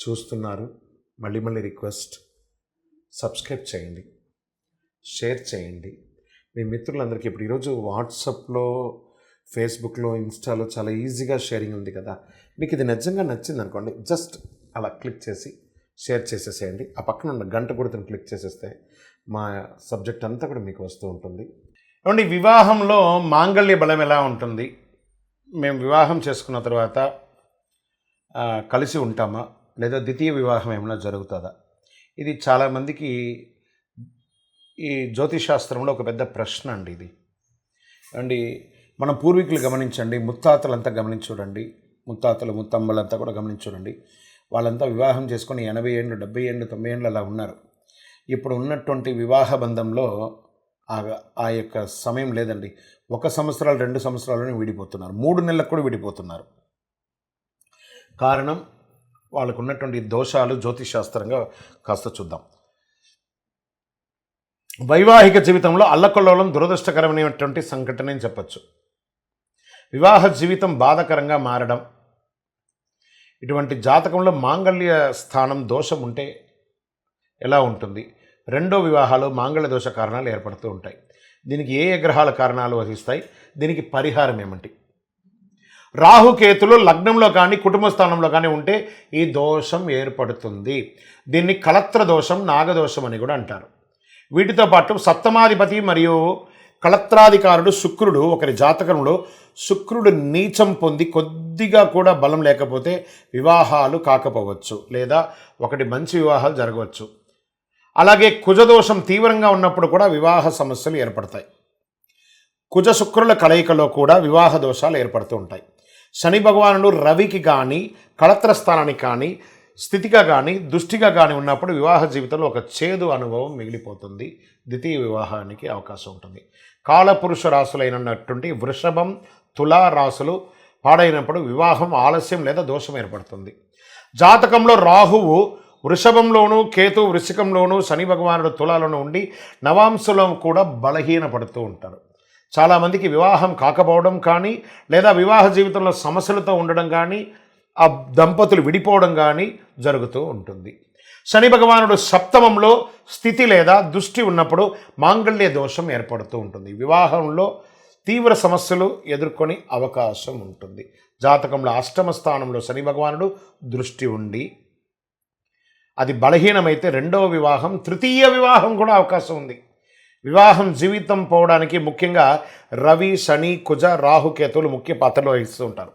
చూస్తున్నారు. మళ్ళీ మళ్ళీ రిక్వెస్ట్ సబ్స్క్రైబ్ చేయండి. షేర్ చేయండి. మీ మిత్రులందరికీ ఇప్పుడు ఈరోజు వాట్సాప్లో ఫేస్బుక్లో ఇన్స్టాలో చాలా ఈజీగా షేరింగ్ ఉంది కదా. మీకు ఇది నిజంగా నచ్చింది అనుకోండి జస్ట్ అలా క్లిక్ చేసి షేర్ చేసేసేయండి. ఆ పక్కన ఉన్న గంట కూడా క్లిక్ చేసేస్తే మా సబ్జెక్ట్ అంతా కూడా మీకు వస్తూ ఉంటుంది. ఏమండి వివాహంలో మాంగళ్య బలం ఎలా ఉంటుంది? మేము వివాహం చేసుకున్న తర్వాత కలిసి ఉంటామా? లేదా ద్వితీయ వివాహం ఏమైనా జరుగుతుందా? ఇది చాలామందికి ఈ జ్యోతిశాస్త్రంలో ఒక పెద్ద ప్రశ్న అండి ఇది. అండి మన పూర్వీకులు గమనించండి ముత్తాతలంతా గమనించుడండి ముత్తాతలు ముత్తమ్మలంతా కూడా గమనించి చూడండి వాళ్ళంతా వివాహం చేసుకొని ఎనభై ఏళ్ళు డెబ్బై ఏళ్ళు తొంభై ఏళ్ళు అలా ఉన్నారు. ఇప్పుడు ఉన్నటువంటి వివాహ బంధంలో ఆ ఆ యొక్క సమయం లేదండి. ఒక సంవత్సరాలు రెండు సంవత్సరాల్లోనే విడిపోతున్నారు. మూడు నెలలకు కూడా విడిపోతున్నారు. కారణం వాళ్ళకు ఉన్నటువంటి దోషాలు జ్యోతిశాస్త్రంగా కాస్త చూద్దాం. వైవాహిక జీవితంలో అల్లకొల్లోలం దురదృష్టకరమైనటువంటి సంఘటన అని చెప్పచ్చు. వివాహ జీవితం బాధకరంగా మారడం ఇటువంటి జాతకంలో మాంగళ్య స్థానం దోషం ఉంటే ఎలా ఉంటుంది? రెండో వివాహాలు మాంగళ్య దోష కారణాలు ఏర్పడుతూ ఉంటాయి. దీనికి ఏ ఏ గ్రహాల కారణాలు వహిస్తాయి? దీనికి పరిహారం ఏమిటి? రాహుకేతులు లగ్నంలో కానీ కుటుంబ స్థానంలో కానీ ఉంటే ఈ దోషం ఏర్పడుతుంది. దీన్ని కళత్ర దోషం నాగదోషం అని కూడా అంటారు. వీటితో పాటు సప్తమాధిపతి మరియు కళత్రాధికారుడు శుక్రుడు ఒకరి జాతకంలో శుక్రుడు నీచం పొంది కొద్దిగా కూడా బలం లేకపోతే వివాహాలు కాకపోవచ్చు లేదా ఒకటి మంచి వివాహాలు జరగవచ్చు. అలాగే కుజదోషం తీవ్రంగా ఉన్నప్పుడు కూడా వివాహ సమస్యలు ఏర్పడతాయి. కుజ శుక్రుల కలయికలో కూడా వివాహ దోషాలు ఏర్పడుతూ ఉంటాయి. శని భగవానుడు రవికి కానీ కళత్ర స్థానానికి కానీ స్థితిగా కానీ దుష్టిగా కానీ ఉన్నప్పుడు వివాహ జీవితంలో ఒక చేదు అనుభవం మిగిలిపోతుంది. ద్వితీయ వివాహానికి అవకాశం ఉంటుంది. కాలపురుష రాసులైనటువంటి వృషభం తులా రాసులు పాడైనప్పుడు వివాహం ఆలస్యం లేదా దోషం ఏర్పడుతుంది. జాతకంలో రాహువు వృషభంలోను కేతు వృశ్చికంలోను శని భగవానుడు తులాలోను ఉండి నవాంశలో కూడా బలహీనపడుతూ ఉంటారు. చాలామందికి వివాహం కాకపోవడం కానీ లేదా వివాహ జీవితంలో సమస్యలతో ఉండడం కానీ ఆ దంపతులు విడిపోవడం కానీ జరుగుతూ ఉంటుంది. శని భగవానుడు సప్తమంలో స్థితి లేదా దృష్టి ఉన్నప్పుడు మాంగళ్య దోషం ఏర్పడుతూ ఉంటుంది. వివాహంలో తీవ్ర సమస్యలు ఎదుర్కొని అవకాశం ఉంటుంది. జాతకంలో అష్టమ స్థానంలో శని భగవానుడు దృష్టి ఉండి అది బలహీనమైతే రెండవ వివాహం తృతీయ వివాహం కూడా అవకాశం ఉంది. వివాహం జీవితం పోవడానికి ముఖ్యంగా రవి శని కుజ రాహుకేతువులు ముఖ్య పాత్రలు వహిస్తూ ఉంటారు.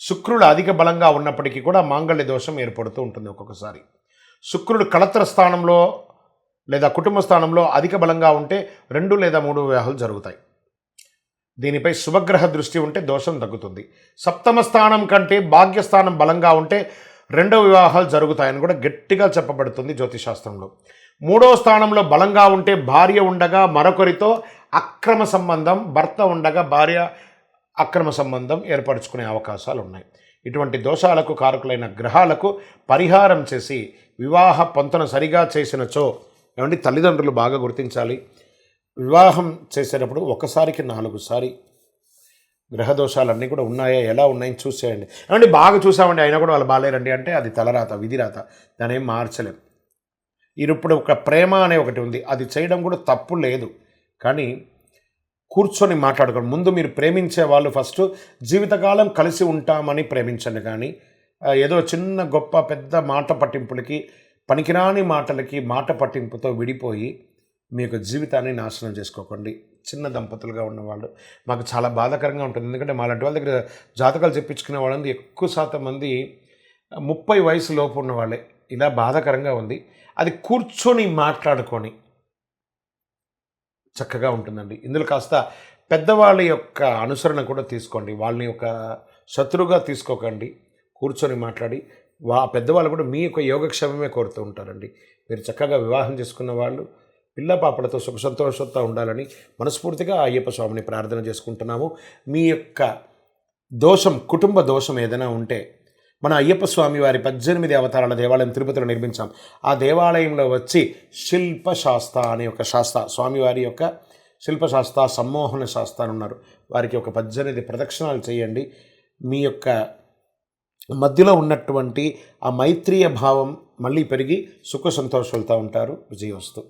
శుక్రుడు అధిక బలంగా ఉన్నప్పటికీ కూడా మాంగళ్య దోషం ఏర్పడుతూ ఉంటుంది ఒక్కొక్కసారి. శుక్రుడు కళత్ర స్థానంలో లేదా కుటుంబ స్థానంలో అధిక బలంగా ఉంటే రెండు లేదా మూడు వివాహాలు జరుగుతాయి. దీనిపై శుభగ్రహ దృష్టి ఉంటే దోషం తగ్గుతుంది. సప్తమ స్థానం కంటే భాగ్యస్థానం బలంగా ఉంటే రెండవ వివాహాలు జరుగుతాయని కూడా గట్టిగా చెప్పబడుతుంది జ్యోతిశాస్త్రంలో మూడో స్థానంలో బలంగా ఉంటే భార్య ఉండగా మరొకరితో అక్రమ సంబంధం భర్త ఉండగా భార్య అక్రమ సంబంధం ఏర్పరచుకునే అవకాశాలు ఉన్నాయి ఇటువంటి దోషాలకు కారకులైన గ్రహాలకు పరిహారం చేసి వివాహ పొంతన సరిగా చేసినచో ఏమంటే తల్లిదండ్రులు బాగా గుర్తించాలి. వివాహం చేసేటప్పుడు ఒకసారికి నాలుగు సారి. గ్రహదోషాలన్నీ కూడా ఉన్నాయా ఎలా ఉన్నాయని చూసేయండి. ఏమంటే బాగా చూసామండి అయినా కూడా వాళ్ళు బాగాలేరండి అంటే అది తలరాత విధిరాత. దాని ఏం మార్చలేం. ఇప్పుడు ఒక ప్రేమ అనే ఒకటి ఉంది. అది చేయడం కూడా తప్పు లేదు. కానీ కూర్చొని మాట్లాడుకోండి. ముందు మీరు ప్రేమించే వాళ్ళు ఫస్ట్ జీవితకాలం కలిసి ఉంటామని ప్రేమించండి. కానీ ఏదో చిన్న గొప్ప పెద్ద మాట పట్టింపులకి పనికిరాని మాటలకి మాట పట్టింపుతో విడిపోయి మీ యొక్క జీవితాన్ని నాశనం చేసుకోకండి. చిన్న దంపతులుగా ఉన్నవాళ్ళు. మాకు చాలా బాధాకరంగా ఉంటుంది. ఎందుకంటే మాలాంటి వాళ్ళ దగ్గర జాతకాలు చెప్పించుకునే వాళ్ళంది ఎక్కువ శాతం మంది ముప్పై వయసు లోపు ఉన్నవాళ్ళే. ఇలా బాధాకరంగా ఉంది. అది కూర్చొని మాట్లాడుకొని చక్కగా ఉంటుందండి. ఇందులో కాస్త పెద్దవాళ్ళ యొక్క అనుసరణ కూడా తీసుకోండి. వాళ్ళని ఒక శత్రువుగా తీసుకోకండి. కూర్చొని మాట్లాడి వా పెద్దవాళ్ళు కూడా మీ యొక్క యోగక్షేమమే కోరుతూ ఉంటారండి. మీరు చక్కగా వివాహం చేసుకున్న వాళ్ళు పిల్ల పాపలతో సుఖ సంతోషంతో ఉండాలని మనస్ఫూర్తిగా అయ్యప్ప స్వామిని ప్రార్థన చేసుకుంటున్నాము. మీ యొక్క దోషం కుటుంబ దోషం ఏదైనా ఉంటే మన అయ్యప్ప స్వామి వారి పద్దెనిమిది అవతారాల దేవాలయం తిరుపతిలో నిర్మించాం. ఆ దేవాలయంలో వచ్చి శిల్పశాస్త్ర అనే ఒక శాస్త్ర స్వామివారి యొక్క శిల్పశాస్త్ర సమ్మోహన శాస్త్ర అని ఉన్నారు. వారికి ఒక పద్దెనిమిది ప్రదక్షిణాలు చేయండి. మీ యొక్క మధ్యలో ఉన్నటువంటి ఆ మైత్రీయ భావం మళ్ళీ పెరిగి సుఖ సంతోషాలతో ఉంటారు. విజయవస్తు.